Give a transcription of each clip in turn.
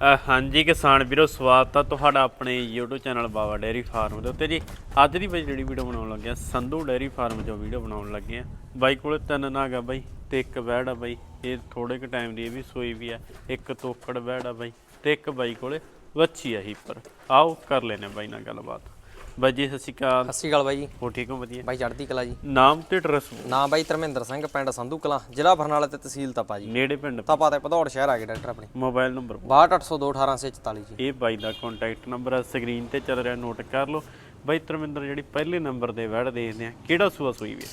ਹਾਂਜੀ ਕਿਸਾਨ ਵੀਰੋ, ਸਵਾਗਤ ਆ ਤੁਹਾਡਾ ਆਪਣੇ YouTube channel Bawa dairy farm ਦੇ ਉੱਤੇ ਜੀ। ਅੱਜ ਦੀ ਬਈ ਜਿਹੜੀ ਵੀਡੀਓ ਬਣਾਉਣ ਲੱਗੇ ਆ, ਸੰਧੂ ਡੇਅਰੀ ਫਾਰਮ ਜੋ ਵੀਡੀਓ ਬਣਾਉਣ ਲੱਗੇ ਆ। ਬਾਈ ਕੋਲ ਤਿੰਨ ਨਾਗ ਆ ਬਾਈ ਤੇ ਇੱਕ ਬੈੜ ਆ ਬਾਈ। ਇਹ ਥੋੜੇ ਕੁ ਟਾਈਮ ਦੀ ਇਹ ਵੀ ਸੋਈ ਵੀ ਆ। ਇੱਕ ਤੋਕੜ ਬੈੜ ਆ ਬਾਈ ਤੇ ਇੱਕ ਬਾਈ ਕੋਲੇ ਵੱਛੀ ਆ ਹੀਪਰ ਆਓ ਕਰ ਲੈਨੇ ਬਾਈ ਨਾਲ ਗੱਲਬਾਤ। ਬਾਈ ਜੀ ਸਤਿ ਸ਼੍ਰੀ ਅਕਾਲ। ਸਤਿ ਸ਼੍ਰੀ ਅਕਾਲ ਬਾਈ ਜੀ। ਹੋ ਠੀਕ ਹੋ? ਵਧੀਆ। ਬਾਈ ਚੜ੍ਹਦੀ ਕਲਾ ਜੀ। ਨਾਮ ਤੇ ਐਡਰੈਸ ਨਾਮ ਬਾਈ ਧਰਮਿੰਦਰ ਸਿੰਘ ਪਿੰਡ ਸੰਧੂ ਕਲਾਂ ਜ਼ਿਲ੍ਹਾ ਬਰਨਾਲਾ ਤੇ ਤਹਿਸੀਲ ਤਪਾ ਜੀ। ਨੇੜੇ ਪਿੰਡ ਤਪਾ ਤੇ ਭਦੌੜ ਸ਼ਹਿਰ ਆ ਗਏ ਡਾਕਟਰ ਆਪਣੇ। ਮੋਬਾਈਲ ਨੰਬਰ 62802 ਜੀ। ਇਹ ਬਾਈ ਦਾ ਕੰਟੈਕਟ ਨੰਬਰ ਆ ਸਕਰੀਨ ਤੇ ਚੱਲ ਰਿਹਾ ਨੋਟ ਕਰ ਲਓ। ਬਾਈ ਧਰਮਿੰਦਰ ਜਿਹੜੀ ਪਹਿਲੇ ਨੰਬਰ ਦੇ ਵੜ ਦੇਖਦੇ ਆ ਕਿਹੜਾ ਸੂਆ ਸੂਈ ਵੀ?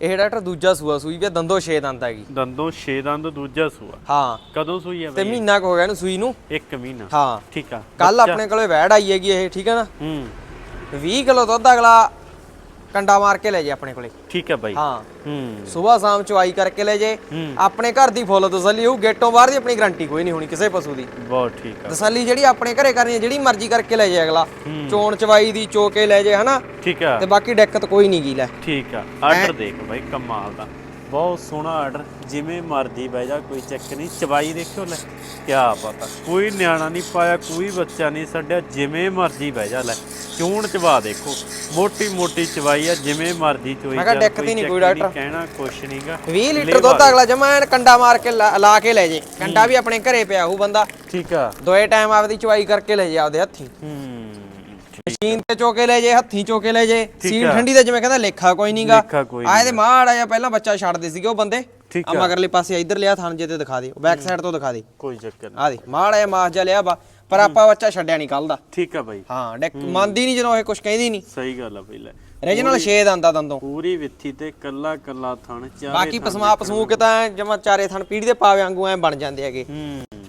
ਇਹ ਡਾਕਟਰ ਦੂਜਾ ਸੂਆ ਸੂਈ ਵੀ ਦੰਦੋ 6 ਦੰਦ ਹੈਗੀ ਦੰਦੋਂ 6 ਦੰਦ ਦੂਜਾ ਸੂਆ। ਹਾਂ। ਕਦੋਂ ਸੂਈ ਆ ਤੇ ਮਹੀਨਾ ਕੁ ਹੋ ਗਿਆ ਇਹਨੂੰ ਸੂਈ ਨੂੰ। ਇੱਕ ਮਹੀਨਾ। ਹਾਂ। ਠੀਕ ਆ। ਕੱਲ ਆਪਣੇ ਕੋਲੇ ਵੈੜ ਆਈ ਹੈਗੀ ਇਹ ਠੀਕ ਹੈ ਨਾ? ਹੂੰ। 20 ਕਿਲੋ ਦੁੱਧ ਅਗਲਾ ਕੰਡਾ ਮਾਰ ਕੇ ਲੈ ਜੇ ਆਪਣੇ ਕੋਲੇ। ਠੀਕ ਆ ਬਾਈ। ਹਾਂ। ਹੂੰ। ਸਵੇਰ ਸ਼ਾਮ ਚਵਾਈ ਕਰਕੇ ਲੈ ਜੇ। ਹੂੰ। ਆਪਣੇ ਘਰ ਦੀ ਫੁੱਲ ਤਸੱਲੀ ਹੋਊ ਗੇਟੋਂ ਬਾਹਰ ਦੀ ਆਪਣੀ ਗਾਰੰਟੀ ਕੋਈ ਨਹੀਂ ਹੋਣੀ ਕਿਸੇ ਪਸ਼ੂ ਦੀ। ਬਹੁਤ ਠੀਕ ਆ। ਤਸੱਲੀ ਜਿਹੜੀ ਆਪਣੇ ਘਰੇ ਕਰਨੀ ਹੈ ਜਿਹੜੀ ਮਰਜ਼ੀ ਕਰਕੇ ਲੈ ਜੇ ਅਗਲਾ। ਚੋਣ ਚਵਾਈ ਦੀ ਚੋਕੇ ਲੈ ਜੇ ਹਨਾ? ਠੀਕ ਆ। ਤੇ ਬਾਕੀ ਦਿੱਕਤ ਕੋਈ ਨਹੀਂ ਗੀ ਲੈ। ਠੀਕ ਆ। ਆਰਡਰ ਦੇਖ ਬਾਈ ਕਮਾਲ ਦਾ। ਬਹੁਤ ਸੋਹਣਾ ਆਰਡਰ ਜਿਵੇਂ ਮਰਜ਼ੀ ਬਹਿ ਜਾ ਕੋਈ ਚੱਕ ਨਹੀਂ। ਚਵਾਈ ਦੇਖਿਓ ਲੈ ਕੀ ਪਤਾ ਕੋਈ ਨਿਆਣਾ ਨਹੀਂ ਪਾਇਆ ਕੋਈ ਬੱਚਾ ਨਹੀਂ ਛੱਡਿਆ ਜਿਵੇਂ ਮਰਜ਼ੀ ਬਹਿ ਜਾ ਲੈ। ਚੂਣ ਚਵਾ ਦੇਖੋ। ਮੋਟੀ ਮੋਟੀ ਚਵਾਈ ਆ ਜਿਵੇਂ ਮਰਜ਼ੀ ਚੋਈ ਮੈਂ ਕਿਹਾ ਦਿੱਕਤ ਹੀ ਨਹੀਂ ਚੱਕ ਕੋਈ ਡਾਕਟਰ। ਕਹਿਣਾ ਕੁਛ ਨਹੀਂਗਾ 20 ਲੀਟਰ ਦੁੱਧ ਅਗਲਾ ਜਮਾ ਐਨ ਕੰਡਾ ਮਾਰ ਕੇ ਲਾ ਕੇ ਲੈ ਜੇ। ਕੰਡਾ ਵੀ ਆਪਣੇ ਘਰੇ ਪਿਆ ਹੋਊ ਬੰਦਾ। ਠੀਕ ਆ। ਦੋਏ ਟਾਈਮ ਆਪਦੀ ਚਵਾਈ ਕਰਕੇ ਲੈ ਜੇ ਆਪਦੇ ਹੱਥੀਂ। ਹੂੰ ਮਸ਼ੀਨ ਤੇ ਚੋਕੇ ਲੈ ਜੇ ਹੱਥੀਂ ਚੋਕੇ ਲੈ ਜੇ। ਸੀਲ। ਠੰਡੀ ਦਾ ਜਿਵੇਂ ਕਹਿੰਦਾ ਲੇਖਾ ਕੋਈ ਨਹੀਂਗਾ ਆਏ ਤੇ ਮਾੜਾ ਜਿਹਾ ਪਹਿਲਾਂ ਬੱਚਾ ਛੱਡਦੇ ਸੀਗੇ ਉਹ ਬੰਦੇ। ਆ। ਮਗਰਲੇ ਪਾਸੇ ਇੱਧਰ ਲਿਆ ਥਣ ਜੇ ਤੇ ਦਿਖਾ ਦੇ ਬੈਕ ਸਾਈਡ ਤੋਂ ਦਿਖਾ ਦੇ। ਕੋਈ ਚੱਕਰ ਨਹੀਂ ਆ ਦੇ ਮਾੜਾ ਮਾਸ ਜਿਹਾ ਲਿਆ ਬਾ ਪਰ ਆਪਾਂ ਬੱਚਾ ਛੱਡਿਆ ਨਹੀਂ ਕੱਲ ਦਾ। ਠੀਕ ਆ ਬਾਈ। ਹਾਂ ਡੈਕ ਮੰਨਦੀ ਨਹੀਂ ਜਦੋਂ ਇਹ ਕੁਝ ਕਹਿੰਦੀ ਨਹੀਂ ਸਹੀ ਗੱਲ ਆ ਪਹਿਲਾਂ ਰੀਜਨਲ ਛੇ ਦੰਦਾ ਦੰਦੋਂ। ਪੂਰੀ ਵਿੱਥੀ ਤੇ ਕੱਲਾ ਕੱਲਾ ਥਣ ਚਾਰੇ ਬਾਕੀ ਪਸਮਾ ਪਸਮੂ ਕਿ ਤਾਂ ਜਮਾ ਚਾਰੇ ਥਣ ਪੀੜੀ ਦੇ ਪਾਵੇ ਵਾਂਗੂ ਐ ਬਣ ਜਾਂਦੇ ਹੈਗੇ।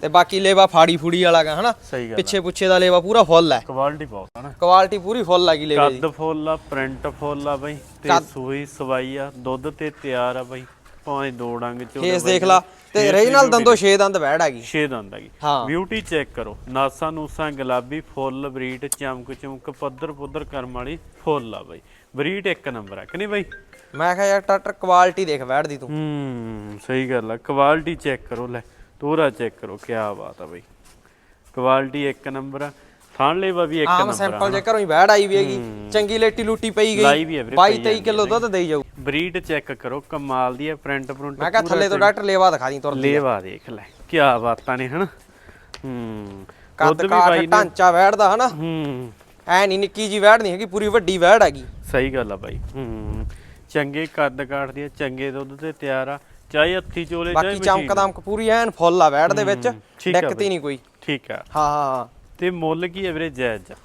ਤੇ ਬਾਕੀ ਲੇਵਾ ਫਾੜੀ ਫੂੜੀ ਵਾਲਾ ਗਾ ਹਨਾ? ਪਿੱਛੇ ਪੁੱਛੇ ਦਾ ਲੇਵਾ ਪੂਰਾ ਫੁੱਲ ਹੈ ਕੁਆਲਿਟੀ ਬਹੁਤ ਆ ਨਾ। ਕੁਆਲਿਟੀ ਪੂਰੀ ਫੁੱਲ ਹੈਗੀ ਲੇਵੇ ਦੀ। ਕੱਦ ਫੁੱਲ ਆ ਪ੍ਰਿੰਟ ਫੁੱਲ ਆ ਬਾਈ ਤੇ ਸੂਈ ਸਵਾਈ ਆ ਦੁੱਧ ਤੇ ਤਿਆਰ ਆ ਬਾਈ। ਭਾਵੇਂ ਦੋ ਡੰਗ ਚ ਫੇਸ ਦੇਖ ਲਾ। ਤੇ ਰੀਜਨਲ ਦੰਦੋ 6 ਦੰਦ ਬੈੜ ਹੈਗੀ। ਛੇ ਦੰਦ ਹੈਗੀ। ਹਾਂ। ਬਿਊਟੀ ਚੈੱਕ ਕਰੋ। ਨਾਸਾ ਨੂਸਾ ਗੁਲਾਬੀ ਫੁੱਲ ਬਰੀਟ ਚਮਕ ਚਮਕ ਪੱਧਰ ਪੁੱਧਰ ਕਰਮ ਵਾਲੀ ਫੁੱਲ ਆ ਬਾਈ। ਬਰੀਟ ਇੱਕ ਨੰਬਰ ਆ ਕਿ ਨਹੀਂ ਬਾਈ? ਮੈਂ ਕਿਹਾ ਯਾਰ ਟਰਟਰ ਕੁਆਲਿਟੀ ਦੇਖ ਬੈੜ ਦੀ ਤੂੰ। ਹੂੰ ਸਹੀ ਗੱਲ ਆ। ਕੁਆਲਿਟੀ ਚੈੱਕ ਕਰੋ ਲੈ। ਤੋਰਾ ਚੈੱਕ ਕਰੋ ਕੀ ਬਾਤ ਆ ਬਾਈ। ਕੁਆਲਿਟੀ ਇੱਕ ਨੰਬਰ ਆ। ਥਾਣ ਲੇਵਾ ਵੀ ਇੱਕ ਆਮ ਨੰਬਰ ਆ ਸੈਂਪਲ ਜੇ ਘਰੋਂ ਹੀ ਬੈੜ ਆਈ ਵੀ ਹੈਗੀ। ਚੰਗੀ ਲੇਟੀ ਲੂਟੀ ਪਈ ਗਈ। ਵੀ ਆ ਵੀਰੇ, 22 23 ਕਿਲੋ ਦੁੱਧ ਦੇਈ ਜਾਊ ਬਰੀਡ ਚੈੱਕ ਕਰੋ ਕਮਾਲ ਦੀ ਹੈ ਪ੍ਰਿੰਟ ਪ੍ਰਿੰਟ ਮੈਂ ਕਿਹਾ ਥੱਲੇ ਤੋਂ ਡਾਕਟਰ ਲੇਵਾ ਦਿਖਾ ਦੀ ਤੁਰ ਲੇਵਾ ਦੇਖ ਲੈ ਕੀ ਬਾਤਾਂ ਨੇ ਹਨਾ? ਹੂੰ ਕੱਦ ਕਾਠ ਢਾਂਚਾ ਬੈੜ ਦਾ ਹਨਾ? ਹੂੰ। ਐ ਨਹੀਂ ਨਿੱਕੀ ਜੀ ਬੈੜ ਨਹੀਂ ਹੈਗੀ ਪੂਰੀ ਵੱਡੀ ਬੈੜ ਹੈਗੀ। ਸਹੀ ਗੱਲ ਆ ਬਾਈ ਹੂੰ। ਚੰਗੇ ਕੱਦ ਕਾਠ ਦੀ ਚੰਗੇ ਦੁੱਧ ਤੇ ਤਿਆਰ ਆ ਚਾਹੇ ਹੱਥੀ ਚੋਲੇ ਚਾਹੇ ਬਾਕੀ ਮਸ਼ੀਨ। ਚਮਕ ਦਮਕ ਪੂਰੀ ਐਨ ਫੁੱਲ ਆ ਬੈੜ ਦੇ ਵਿੱਚ ਦਿੱਕਤ ਹੀ ਨਹੀਂ ਕੋਈ। ਠੀਕ ਆ। ਹਾਂ ਹਾਂ ਹਾਂ। ਤੇ ਮੁੱਲ ਕੀ ਐਵਰੇਜ ਜਾਇਜ਼ ਆ?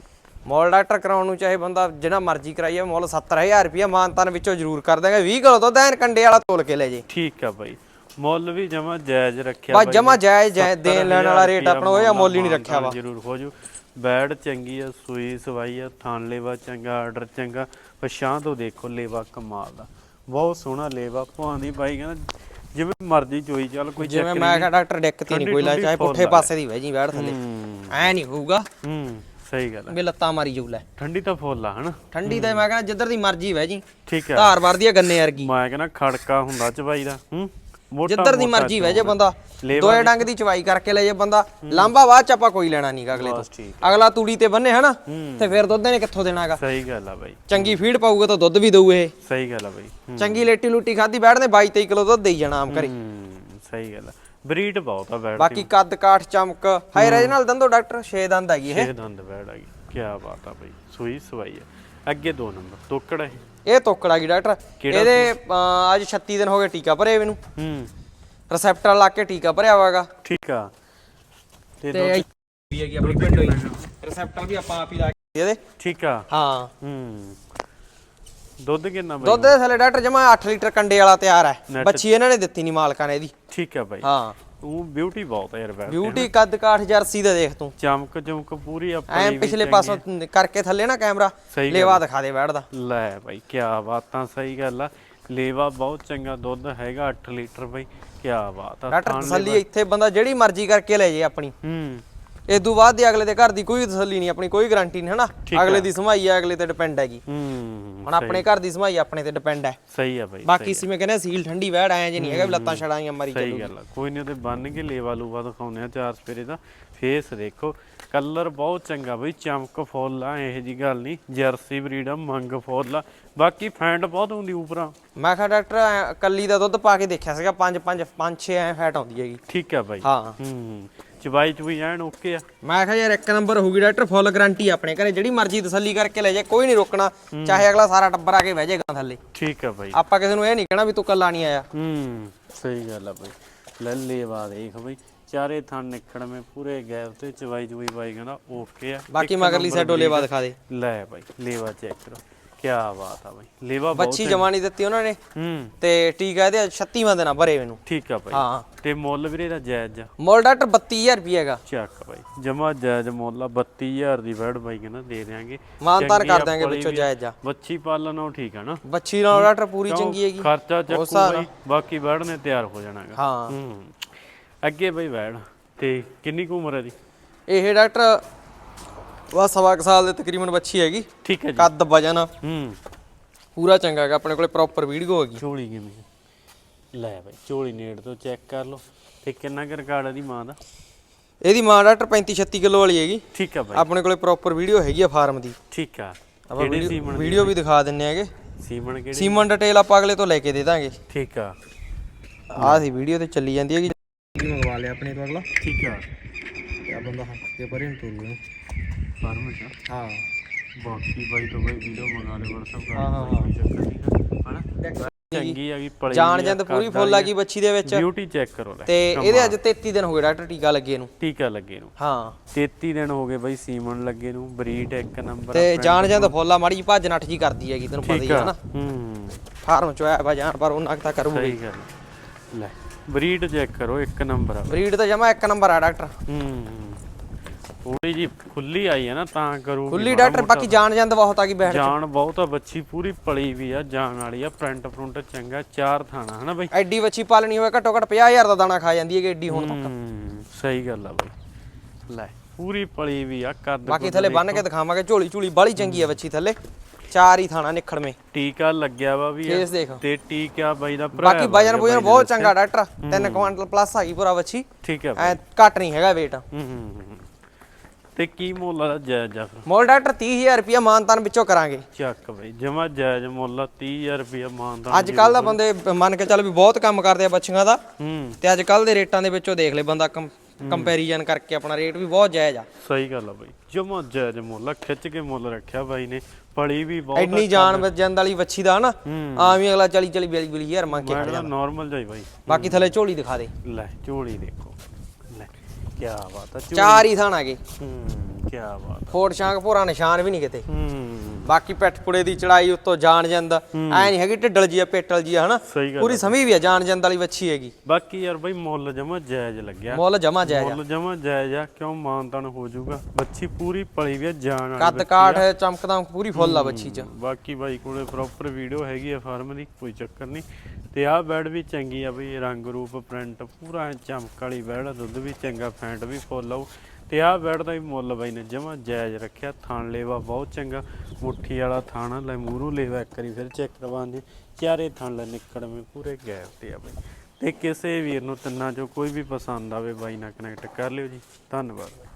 ਮੋਲ ਡਾਕਟਰ ਕਰਾਉਣ ਨੂੰ ਚਾਹੇ ਬੰਦਾ ਜਿਹੜਾ ਮਰਜ਼ੀ ਕਰਾਈਏ ਮੁੱਲ 70000 ਰੁਪਇਆ ਮਾਨਤਾਨ ਵਿੱਚੋਂ ਜ਼ਰੂਰ ਕਰ ਦਾਂਗੇ 20 ਕਿਲੋ ਦੁੱਧ ਐਨ ਕੰਡੇ ਵਾਲਾ ਤੋਲ ਕੇ ਲੈ ਜੇ। ਠੀਕ ਆ ਬਾਈ। ਮੁੱਲ ਵੀ ਜਮਾ ਜਾਇਜ਼ ਰੱਖਿਆ ਬਾਈ। ਜਮਾ। ਜਾਇਜ਼ ਜਾਇਜ਼ ਦੇਣ ਲੈਣ 70,000 ਵਾਲਾ ਰੇਟ ਆਪਣਾ ਹੋਇਆ ਮੁੱਲ ਹੀ ਨਹੀਂ ਰੱਖਿਆ ਵਾ। ਜ਼ਰੂਰ ਹੋ ਜੂ ਬੈਡ ਚੰਗੀ ਆ ਸੂਈ ਸਵਾਈ ਆ ਥਾਨ ਲੇਵਾ ਚੰਗਾ ਆਰਡਰ ਚੰਗਾ ਪਛਾਂ ਤੋਂ ਦੇਖੋ ਲੇਵਾ ਕਮਾਲ ਦਾ। ਬਹੁਤ ਸੋਹਣਾ ਲੇਵਾ ਭਾਂਦੀ ਬਾਈ ਕਹਿੰਦਾ ਜਿਵੇਂ ਮਰਜ਼ੀ ਚੋਈ ਚੱਲ ਕੋਈ ਜਿਵੇਂ ਮੈਂ ਕਿਹਾ ਡਾਕਟਰ ਦਿੱਕਤ ਹੀ ਨਹੀਂ ਕੋਈ ਲੈ ਚਾਹੇ ਪੁੱਠੇ। ਪਾਸੇ ਦੀ ਵਹਿ ਜੀ ਬੈਠ ਥੱਲੇ। ਐ ਨਹੀਂ ਹੋਊਗਾ। ਹੂੰ। ਸਹੀ ਗੱਲ ਆ ਵੀ ਲੱਤਾਂ ਮਾਰੀ ਜਾਊ ਲੈ। ਠੰਡੀ ਤਾਂ ਫੁੱਲ ਆ ਹਨਾ? ਠੰਡੀ ਤੇ ਮੈਂ ਕਹਿੰਦਾ ਜਿੱਧਰ ਦੀ ਮਰਜ਼ੀ ਵਹਿ ਜੀ। ਠੀਕ ਆ। ਧਾਰ ਵਰਦੀ ਆ ਗੰਨੇ ਵਰਗੀ। ਮੈਂ ਕਹਿੰਦਾ ਖੜਕਾ ਹੁੰਦਾ ਚਬਾਈ ਦਾ ਹੂੰ? ਮੋਟਾ ਜਿੱਧਰ ਦੀ ਮਰਜ਼ੀ ਵਹਿ ਜੇ ਬੰਦਾ। ਦੋਏ ਡੰਗ ਦੀ ਚਵਾਈ ਕਰਕੇ ਲੈ ਜੇ ਬੰਦਾ। ਲਾਂਬਾ ਬਾਅਦ ਚ ਆਪਾਂ ਕੋਈ ਲੈਣਾ ਨਹੀਂਗਾ ਅਗਲੇ ਤੋਂ। ਅਗਲਾ ਤੂੜੀ ਤੇ ਬੰਨੇ ਹਨਾ? ਤੇ ਫਿਰ ਦੁੱਧ ਨੇ ਕਿੱਥੋਂ ਦੇਣਾਗਾ? ਸਹੀ ਗੱਲ ਆ ਬਾਈ। ਚੰਗੀ ਫੀਡ ਪਾਊਗਾ ਤਾਂ ਦੁੱਧ ਵੀ ਦਊ ਇਹ। ਸਹੀ ਗੱਲ ਆ ਬਾਈ। ਹੂੰ, ਚੰਗੀ ਲੇਟੀ ਲੂਟੀ ਖਾਦੀ ਬੈਠਦੇ 22 23 ਕਿਲੋ ਦੁੱਧ ਦੇਈ ਜਾਣਾ ਆਮ ਕਰੇ ਹੂੰ ਸਹੀ ਗੱਲ ਆ। ਬਰੀਡ ਬਹੁਤ ਆ ਬੈਡ ਬਾਕੀ ਕੱਦ ਕਾਠ ਚਮਕ। High regional ਦੰਦੋ doctor? 6 ਦੰਦ ਹੈਗੀ ਇਹ। ਇਹ ਦੰਦ ਬੈਡ ਆ ਗਈ ਕੀ ਬਾਤ ਆ ਬਾਈ ਸੂਈ ਸਵਾਈ ਆ। ਅੱਗੇ ਦੋ ਨੰਬਰ ਤੋਕੜ ਹੈ ਇਹ। ਤੋਕੜਾ ਗਈ ਡਾਕਟਰ। ਇਹਦੇ ਅੱਜ 36 ਦਿਨ ਹੋ ਗਏ ਟੀਕਾ ਭਰੇ ਮੈਨੂੰ। ਹੂੰ। ਰਿਸੈਪਟਰ ਲਾ ਕੇ ਟੀਕਾ ਭਰਿਆ ਹੋਇਆਗਾ। ਠੀਕ ਆ। ਤੇ ਦੁੱਧ ਵੀ ਹੈਗੀ ਆਪਣੀ ਪਿੰਡੋਂ ਹੀ ਰਿਸੈਪਟਰ ਵੀ ਆਪਾਂ ਆਪ ਹੀ ਲਾ ਕੇ ਇਹਦੇ। ਠੀਕ ਆ। ਹਾਂ। ਹੂੰ। ਦੁੱਧ ਕਿੰਨਾ ਬਾਈ ਦੁੱਧ ਦੇ ਥੱਲੇ ਡਾਕਟਰ ਜਮਾ 8 ਲੀਟਰ ਕੰਡੇ ਵਾਲਾ ਤਿਆਰ ਹੈ। ਬੱਚੀ ਇਹਨਾਂ ਨੇ ਦਿੱਤੀ ਨਹੀਂ ਮਾਲਕਾਂ ਨੇ ਇਹਦੀ। ਠੀਕ ਆ ਬਾਈ। ਹਾਂ। ਉਹ ਬਿਊਟੀ ਬਹੁਤ ਆ ਯਾਰ ਬੈਡ ਬਿਊਟੀ ਕੱਦ ਕਾਠ ਜਰਸੀ ਦਾ ਦੇਖ ਤੂੰ। ਚਮਕ ਚਮਕ ਪੂਰੀ ਐ ਆਪਣੀ ਵੀ ਪਿਛਲੇ। ਪਾਸੋਂ ਕਰਕੇ ਥੱਲੇ ਨਾ ਕੈਮਰਾ ਲੇਵਾ ਦਿਖਾ ਦੇ ਬੈਠਦਾ। ਲੈ ਬਾਈ ਕੀ ਬਾਤਾਂ ਸਹੀ ਗੱਲ ਆ। ਲੇਵਾ ਬਹੁਤ ਚੰਗਾ ਦੁੱਧ ਹੈਗਾ 8 ਲੀਟਰ ਬਾਈ। ਕੀ ਬਾਤ ਆ ਡਾਕਟਰ ਤਸੱਲੀ ਇੱਥੇ ਬੰਦਾ ਜਿਹੜੀ ਮਰਜ਼ੀ ਕਰਕੇ ਲੈ ਜੇ ਆਪਣੀ। ਹੂੰ। ਇਸ ਤੋਂ ਬਾਅਦ ਦੀ ਅਗਲੇ ਦੇ ਘਰ ਦੀ ਕੋਈ ਤਸੱਲੀ ਨਹੀਂ ਆਪਣੀ ਕੋਈ ਗਾਰੰਟੀ ਨਹੀਂ ਹਨਾ? ਠੀਕ ਅਗਲੇ ਦੀ ਸਮਾਈ ਹੈ ਅਗਲੇ ਤੇ ਡਿਪੈਂਡ ਹੈਗੀ। ਹੂੰ ਹੁਣ ਆਪਣੇ ਘਰ ਦੀ ਸਮਾਈ ਆਪਣੇ ਤੇ ਡਿਪੈਂਡ ਹੈ। ਸਹੀ ਆ ਬਾਈ ਬਾਕੀ ਸਿਵੇਂ ਕਹਿੰਦੇ ਸੀਲ ਠੰਡੀ ਵਹਿੜ ਆਏ ਜੇ ਨਹੀਂ ਹੈਗਾ ਵੀ ਲੱਤਾਂ ਛੜਾਈਆਂ ਮਾਰੀ ਸਹੀ ਚੱਲੂ। ਗੱਲ ਆ। ਕੋਈ ਨਹੀਂ ਉਹਦੇ ਬੰਨ ਕੇ ਲੇਵਾ ਲੂਵਾ ਦਿਖਾਉਂਦੇ ਆ ਚਾਰ ਸਪੇਰੇ ਦਾ। ਫੇਸ ਦੇਖੋ ਕਲਰ ਬਹੁਤ ਚੰਗਾ ਬਈ ਚਮਕ ਫੁੱਲ ਆ ਇਹ ਜੀ ਗੱਲ ਨਹੀਂ। ਜਰਸੀ ਬਰੀਡ ਆ ਮੰਗ ਫੁੱਲ ਆ। ਬਾਕੀ ਫੈਂਟ ਬਹੁਤ ਹੁੰਦੀ ਉਪਰਾਂ। ਮੈਂ ਕਿਹਾ ਡਾਕਟਰ ਐਂ ਕੱਲੀ ਦਾ ਦੁੱਧ ਪਾ ਕੇ ਦੇਖਿਆ ਸੀਗਾ 5 5 5 6 ਐ ਫੈਟ ਆਉਂਦੀ ਹੈਗੀ। ਠੀਕ ਆ ਬਾਈ। ਹਾਂ। ਹੂੰ। ਚਵਾਈ ਚੁਈ ਐਨ ਓਕੇ ਆ। ਮੈਂ ਕਿਹਾ ਯਾਰ ਇੱਕ ਨੰਬਰ ਹੋਊਗੀ ਡਾਕਟਰ ਫੁੱਲ ਗਾਰੰਟੀ ਆਪਣੇ ਘਰੇ। ਜਿਹੜੀ ਮਰਜ਼ੀ ਤਸੱਲੀ ਕਰਕੇ ਲੈ ਜਾ ਕੋਈ ਨਹੀਂ ਰੋਕਣਾ। ਚਾਹੇ ਅਗਲਾ ਸਾਰਾ ਟੱਬਰ ਆ ਕੇ ਬਹਿ ਜਾਏਗਾ ਥੱਲੇ। ਠੀਕ ਆ ਬਾਈ। ਆਪਾਂ ਕਿਸੇ ਨੂੰ ਇਹ ਨਹੀਂ ਕਹਿਣਾ ਵੀ ਤੂੰ ਕੱਲਾ ਨਹੀਂ ਆਇਆ। ਹੂੰ ਸਹੀ ਗੱਲ ਆ ਬਾਈ। ਲੈ ਲੇਵਾ ਦੇਖ ਬਈ। ਚਾਰੇ ਥਣ ਨਿਕੜਵੇਂ ਪੂਰੇ ਗੈਪ ਤੇ ਚਵਾਈ ਚੁਈ ਬਾਈ ਕਹਿੰਦਾ ਓਕੇ ਆ। ਬਾਕੀ ਮਗਰਲੀ ਸਾਈਡ ਡੋਲੇ ਬਾਦ ਦਿਖਾ ਦੇ। ਲੈ ਬਾਈ ਲੇਵਾ ਚੈੱਕ ਕਰੋ। ਕੀ ਬਾਤ ਆ ਬਾਈ। ਲੇਵਾ ਬਹੁਤ ਬੱਚੀ ਜਮਾ ਨਹੀਂ ਦਿੱਤੀ ਉਹਨਾਂ ਨੇ ਹੂੰ। ਤੇ ਟੀਕਾ ਇਹਦੇ 36ਵਾਂ ਦਿਨ ਆ ਭਰੇ ਮੈਨੂੰ ਠੀਕ ਆ ਬਾਈ। ਹਾਂ। ਤੇ ਮੁੱਲ ਵੀਰੇ ਦਾ ਜਾਇਜ਼ ਆ। ਮੁੱਲ ਡਾਕਟਰ 32000 ਰੁਪਏ ਹੈਗਾ। ਚੱਕ ਬਾਈ। ਜਮਾ ਜਾਇਜ਼ ਮੁੱਲ ਆ 32000 ਦੀ ਵੈੜ ਬਾਈ ਕਹਿੰਦਾ ਦੇ ਦਿਆਂਗੇ। ਮਾਨਤਾਨ ਕਰ ਪਲੀ ਵਿੱਚੋਂ ਜਾਇਜ਼ ਆ। ਬੱਚੀ ਪਾਲਣ ਉਹ ਠੀਕ ਆ ਨਾ। ਬੱਚੀ ਨਾਲ ਡਾਕਟਰ ਪੂਰੀ? ਚੰਗੀ ਹੈਗੀ। ਖਰਚਾ ਚੱਕੂ ਬਾਈ ਬਾਕੀ ਵੈੜ ਨੇ ਤਿਆਰ ਹੋ ਜਾਣਾਗਾ। ਹਾਂ। ਹੂੰ। ਅੱਗੇ ਬਾਈ ਵੈੜ। ਤੇ ਕਿੰਨੀ ਕੁ ਉਮਰ ਹੈ ਦੀ ਇਹ ਡਾਕਟਰ ਵਾ ਸਵਾ ਕੁ ਸਾਲ ਦੇ ਤਕਰੀਬਨ ਬੱਚੀ ਹੈਗੀ। ਠੀਕ ਹੈ ਜੀ। ਕੱਦ ਵਜਨ। ਹੂੰ। ਪੂਰਾ ਚੰਗਾ ਹੈਗਾ ਆਪਣੇ ਕੋਲੇ ਪ੍ਰੋਪਰ ਵੀਡੀਓ ਹੈਗੀ। ਝੋਲੀ ਕਿਵੇਂ ਆ? ਲੈ ਬਾਈ ਝੋਲੀ ਨੇੜ ਤੋਂ ਚੈੱਕ ਕਰ ਲਓ। ਤੇ ਕਿੰਨਾ ਕੁ ਰਿਕਾਰਡ ਹੈ ਦੀ ਮਾਂ ਦਾ? ਇਹਦੀ ਮਾਂ ਡਾਕਟਰ 35 36 ਕਿਲੋ ਵਾਲੀ ਹੈਗੀ। ਠੀਕ ਆ ਬਾਈ। ਆਪਣੇ ਕੋਲੇ ਪ੍ਰੋਪਰ ਵੀਡੀਓ ਹੈਗੀ ਆ ਫਾਰਮ ਦੀ। ਠੀਕ ਆ। ਆਪਾਂ ਕਿਹੜੇ ਵੀਡੀਓ ਵੀ ਦਿਖਾ ਦਿੰਨੇ ਹੈਗੇ। ਸੀਮਨ ਕਿਹੜੇ? ਸੀਮਨ ਡਿਟੇਲ ਆਪਾਂ ਅਗਲੇ ਤੋਂ ਲੈ ਕੇ ਦੇ ਦਾਂਗੇ। ਠੀਕ ਆ। ਆਹ ਸੀ ਵੀਡੀਓ ਤੇ ਚੱਲੀ ਜਾਂਦੀ ਹੈਗੀ। ਮੰਗਵਾ ਲਿਆ ਆਪਣੇ ਤੋਂ ਅਗਲਾ। ਠੀਕ ਆ। ਤੇ ਆ ਬੰਦਾ ਹੱਥ ਕੇ ਪਰੇ ਨੂੰ ਤੁਰੂ ਫਾਰਮ ਚ ਹਾਂ। ਬਾਕੀ ਬਾਈ ਤੋਂ ਬਾਈ ਵੀਡੀਓ ਮੰਗਾ ਲੈ WhatsApp ਕਰ ਹਾਂ, ਹਾਂ, ਕੋਈ ਚੱਕਰ ਨਹੀਂ ਹਨਾ? ਚੰਗੀ ਆ ਗਈ ਪਲੀ ਜਾਨ ਜੰਦ ਪੂਰੀ ਫੁੱਲ ਆ ਗਈ ਬੱਚੀ ਦੇ ਵਿੱਚ? ਬਿਊਟੀ ਚੈੱਕ ਕਰੋ ਲੈ ਤੇ ਇਹਦੇ ਅੱਜ 33 ਦਿਨ ਹੋ ਗਏ ਡਾਕਟਰ ਟੀਕਾ ਲੱਗੇ ਨੂੰ। ਟੀਕਾ ਲੱਗੇ ਨੂੰ। ਹਾਂ। 33 ਦਿਨ ਹੋ ਗਏ ਬਾਈ ਸੀਮਨ ਲੱਗੇ ਨੂੰ ਬਰੀਡ ਇੱਕ ਨੰਬਰ ਤੇ ਜਾਨ ਜੰਦ ਫੁੱਲ ਆ ਮਾੜੀ ਜਿਹੀ ਭੱਜ ਨੱਠ ਜੀ ਕਰਦੀ ਹੈਗੀ ਤੈਨੂੰ ਪਤਾ ਹੀ ਠੀਕ ਹੈ ਆ ਨਾ ਹੂੰ। ਫਾਰਮ ਚ ਆਇਆ ਵਾ ਜਾਨ ਪਰ ਉਹਨਾਂ ਕੁ ਤਾਂ ਕਰੂਗੀ। ਸਹੀ ਗੱਲ ਆ। ਲੈ ਬਰੀਡ ਚੈੱਕ ਕਰੋ ਇੱਕ ਨੰਬਰ ਆ ਬਰੀਡ ਤਾਂ ਜਮਾ ਇੱਕ ਨੰਬਰ ਆ ਡਾਕਟਰ। ਹੂੰ। ਥੋੜੀ ਜੀ ਖੁੱਲੀ ਆਈ ਹੈ ਨਾ ਤਾਂ ਕਰੂਗੀ ਖੁੱਲੀ ਡਾਕਟਰ ਬਾਕੀ ਜਾਨ ਜੰਦ ਬਹੁਤ ਆ ਗਈ ਬੈਠ ਜਾਨ ਬਹੁਤ ਆ ਬੱਚੀ ਪੂਰੀ ਪਲੀ ਵੀ ਆ ਜਾਨ ਵਾਲੀ ਆ ਪ੍ਰਿੰਟ ਫਰੰਟ ਚੰਗਾ ਚਾਰ ਥਾਣਾ ਹਨਾ ਬਾਈ? ਐਡੀ ਬੱਚੀ ਪਾਲਣੀ ਹੋਵੇ ਘੱਟੋ ਘੱਟ 50000 ਦਾ ਦਾਣਾ ਖਾ ਜਾਂਦੀ ਹੈਗੀ ਐਡੀ ਹੁਣ ਤੱਕ। ਹੂੰ ਸਹੀ ਗੱਲ ਆ ਬਾਈ। ਲੈ ਪੂਰੀ ਪਲੀ ਵੀ ਆ ਕੱਦ ਬਾਕੀ ਥੱਲੇ ਬੰਨ ਕੇ ਦਿਖਾਵਾਂਗੇ ਝੋਲੀ ਝੂਲੀ ਬਾਲੀ ਚੰਗੀ ਆ ਬੱਚੀ ਥੱਲੇ। ਚਾਰ ਹੀ ਥਾਣਾ ਨਿਖੜਵੇਂ ਟੀਕਾ ਲੱਗਿਆ ਵਾ ਵੀ ਫੇਸ ਦੇਖ। ਤੇ ਟੀਕਾ ਬਾਈ ਦਾ ਭਰਾ ਬਾਕੀ ਵਜਨ ਵਜਨ ਬਹੁਤ ਚੰਗਾ ਡਾਕਟਰ 3 ਕੁਆਂਟਲ ਪਲੱਸ ਆ ਗਈ ਪੂਰਾ ਬੱਚੀ ਠੀਕ ਹੈ ਐ ਘੱਟ ਨਹੀਂ ਹੈਗਾ weight ਹੂੰ ਹੂੰ, ਹੂੰ। ਤੇ ਕੀ ਮੁੱਲ ਆ ਜਾਇਜ਼ ਜਾ ਫਿਰ? ਮੋਲ ਡਾਕਟਰ 30000 ਰੁਪਿਆ ਮਾਨਤਾਨ ਵਿੱਚੋਂ ਕਰਾਂਗੇ। ਚੱਕ ਬਈ ਜਮਾ ਜਾਇਜ਼ ਮੁੱਲ ਆ 30000 ਰੁਪਇਆ ਮਾਨਦਾ ਅੱਜ ਕੱਲ ਦਾ ਬੰਦੇ ਮੰਨ ਕੇ ਚੱਲ ਵੀ ਬਹੁਤ ਕੰਮ ਕਰਦੇ ਆ ਬੱਚੀਆਂ ਦਾ। ਹੂੰ। ਤੇ ਅੱਜ ਕੱਲ ਦੇ ਰੇਟਾਂ ਦੇ ਵਿੱਚੋਂ ਦੇਖ ਲੈ ਬੰਦਾ ਕੰਪੈਰੀਜ਼ਨ ਕਰਕੇ ਆਪਣਾ ਰੇਟ ਵੀ ਬਹੁਤ ਜਾਇਜ਼ ਆ। ਸਹੀ ਗੱਲ ਆ ਬਾਈ ਜਮਾ ਜਾਇਜ਼ ਮੁੱਲ ਆ ਖਿੱਚ ਕੇ ਮੁੱਲ ਰੱਖਿਆ ਬਾਈ ਨੇ ਪਲੀ ਵੀ ਬਹੁਤ ਐਡੀ ਜਾਨ ਵੱਜਣ ਵਾਲੀ ਬੱਚੀ ਦਾ ਆਮ ਹੀ। ਅਗਲਾ 40 40 42 42 ਹਜ਼ਾਰ ਮੰਗ ਕੇ ਖੜ ਮੈਂ ਜਾਂਦਾ ਨਾਰਮਲ ਜਾਈ ਬਾਈ। ਬਾਕੀ ਥੱਲੇ ਝੋਲੀ ਦਿਖਾ ਦੇ। ਲੈ ਝੋਲੀ ਦੇਖੋ। ਕੀ ਬਾਤ ਆ ਝੋਲੀ ਚਾਰ ਹੀ ਥਾਣ ਆਗੇ ਹੂੰ ਕੀ ਬਾਤ ਫੋੜ ਸ਼ਾਂਕ ਭੋਰਾ ਨਿਸ਼ਾਨ ਵੀ ਨਹੀਂ ਕਿਤੇ। ਹੂੰ। ਬਾਕੀ ਪਿੱਠ ਪੁੜੇ ਦੀ ਚੜਾਈ ਉੱਤੋਂ ਜਾਣ ਜਾਂਦਾ। ਐ ਨਹੀਂ ਹੈਗੀ ਢਿੱਡਲ ਜੀ ਆ ਪੇਟਲ ਜੀ ਆ ਹਨਾ? ਸਹੀ ਗੱਲ ਪੂਰੀ ਸਮੀ ਵੀ ਆ ਜਾਣ ਜੰਦ ਵਾਲੀ ਵੱਛੀ ਹੈਗੀ। ਬਾਕੀ ਯਾਰ ਬਾਈ ਮੁੱਲ ਜਮਾ ਜਾਇਜ਼ ਲੱਗਿਆ। ਮੁੱਲ ਜਮਾ ਜਾਇਜ਼ ਆ। ਮੁੱਲ ਜਮਾ ਜਾਇਜ਼ ਆ ਕਿਉਂ ਮਾਨਤਨ ਹੋ ਜਾਊਗਾ? ਬੱਚੀ ਪੂਰੀ ਪਲੀ ਵੀ ਆ ਜਾਨ ਵਾਲੀ ਕੱਦ ਕਾਠ ਚਮਕਦਾ ਪੂਰੀ ਫੁੱਲ ਆ ਵੱਛੀ ਚ। ਬਾਕੀ ਬਾਈ ਕੋਲੇ ਪ੍ਰੋਪਰ ਵੀਡੀਓ ਹੈਗੀ ਆ ਫਾਰਮ ਦੀ ਕੋਈ ਚੱਕਰ ਨਹੀਂ ਤੇ ਆਹ ਬੈਡ ਵੀ ਚੰਗੀ ਆ ਬਈ, ਰੰਗ ਰੂਪ, ਪ੍ਰਿੰਟ, ਪੂਰਾ ਚਮਕ ਵਾਲੀ ਬੈਡ ਆ, ਦੁੱਧ ਵੀ ਚੰਗਾ, ਫੈਂਟ ਵੀ ਫੁੱਲ ਆਊ। ਤੇ ਆਹ ਬੈਡ ਦਾ ਵੀ ਮੁੱਲ ਬਾਈ ਨੇ, ਜਮਾ ਜਾਇਜ਼ ਰੱਖਿਆ, ਥਾਣ ਲੇਵਾ ਬਹੁਤ ਚੰਗਾ। ਮੁੱਠੀ ਵਾਲਾ ਥਾਣਾ ਲੈ ਮੂਰੂ ਲੇਵਾ ਇੱਕ ਵਾਰੀ ਫਿਰ ਚੈੱਕ ਕਰਵਾਉਂਦੇ ਚਾਰੇ ਥਾਣ ਲੈ ਨਿਕੜਵੇਂ, ਪੂਰੇ ਗੈਪ ਤੇ ਆ ਬਈ। ਤੇ ਕਿਸੇ ਵੀਰ ਨੂੰ ਤਿੰਨਾਂ ਚੋਂ ਕੋਈ ਵੀ ਪਸੰਦ ਆਵੇ, ਬਾਈ ਨਾਲ ਕਨੈਕਟ ਕਰ ਲਿਓ ਜੀ। ਧੰਨਵਾਦ।